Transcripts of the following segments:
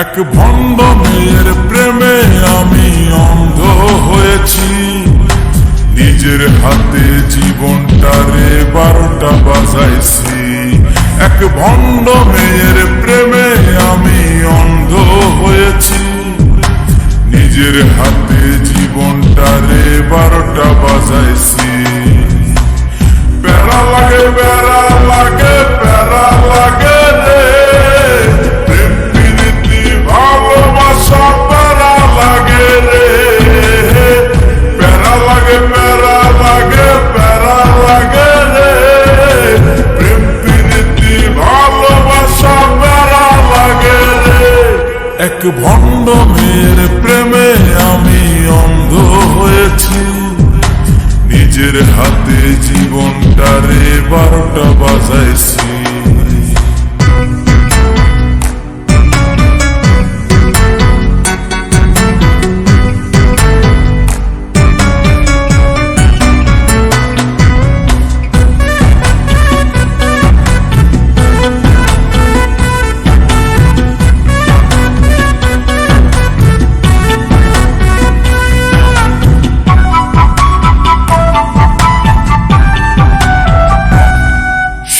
এক ভণ্ড মেয়ের প্রেমে আমি অন্ধ হয়েছি। নিজের হাতে জীবনটারে বারোটা বাজাইছি। এক ভণ্ড মেয়ের প্রেমে আমি অন্ধ হয়েছি। নিজের হাতে জীবনটা রে বারোটা বাজাইছি। বেড়া লাগে বেড়া লাগে বেড়া লাগে প্যারা লাগে প্যারা লাগে রে। প্রেম, প্রীতি, ভালোবাসা প্যারা লাগে রে। এক ভণ্ড মেয়ের প্রেমে আমি অন্ধ হয়েছি। নিজের হাতে জীবনটারে বারোটা বাজাইছি।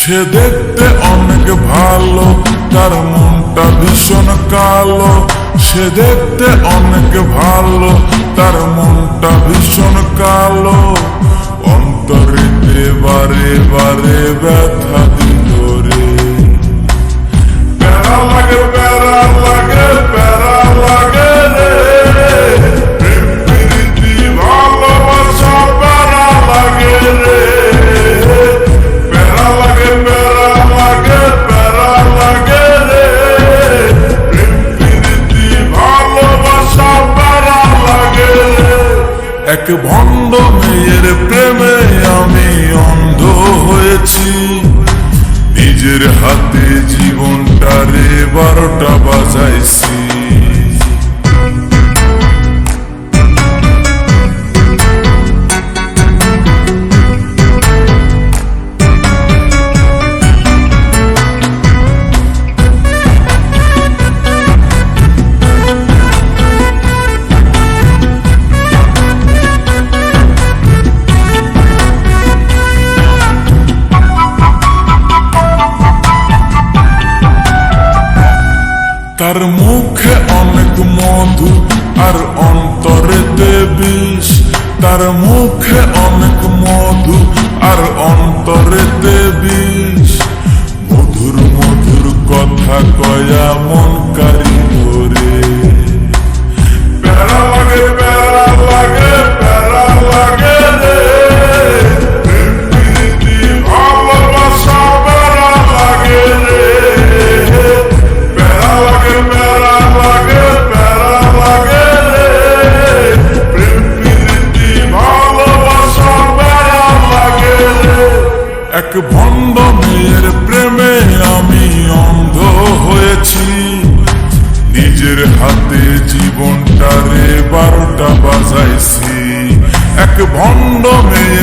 সে দেখতে অনেক ভালো, তার মনটা ভীষণ কালো। সে দেখতে অনেক ভালো, তার মনটা ভীষণ কালো। অন্তরে বারে বারে ব্যথা ভণ্ড মেয়ের প্রেমে আমি অন্ধ হয়েছি। নিজের হাতে জীবনটারে বারোটা বাজাইছি। তার মুখে অনেক মধু আর অন্তরে দেবিস তার মুখে অনেক মধু আর অন্তরে দেবিস মধুর মধুর কথা কয়া মন কারি নিজের হাতে জীবনটারে বারোটা বাজাইছি। এক ভণ্ড মেয়ের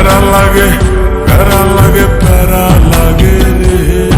पैरा लगे पैरा लगे पैरा लगे रे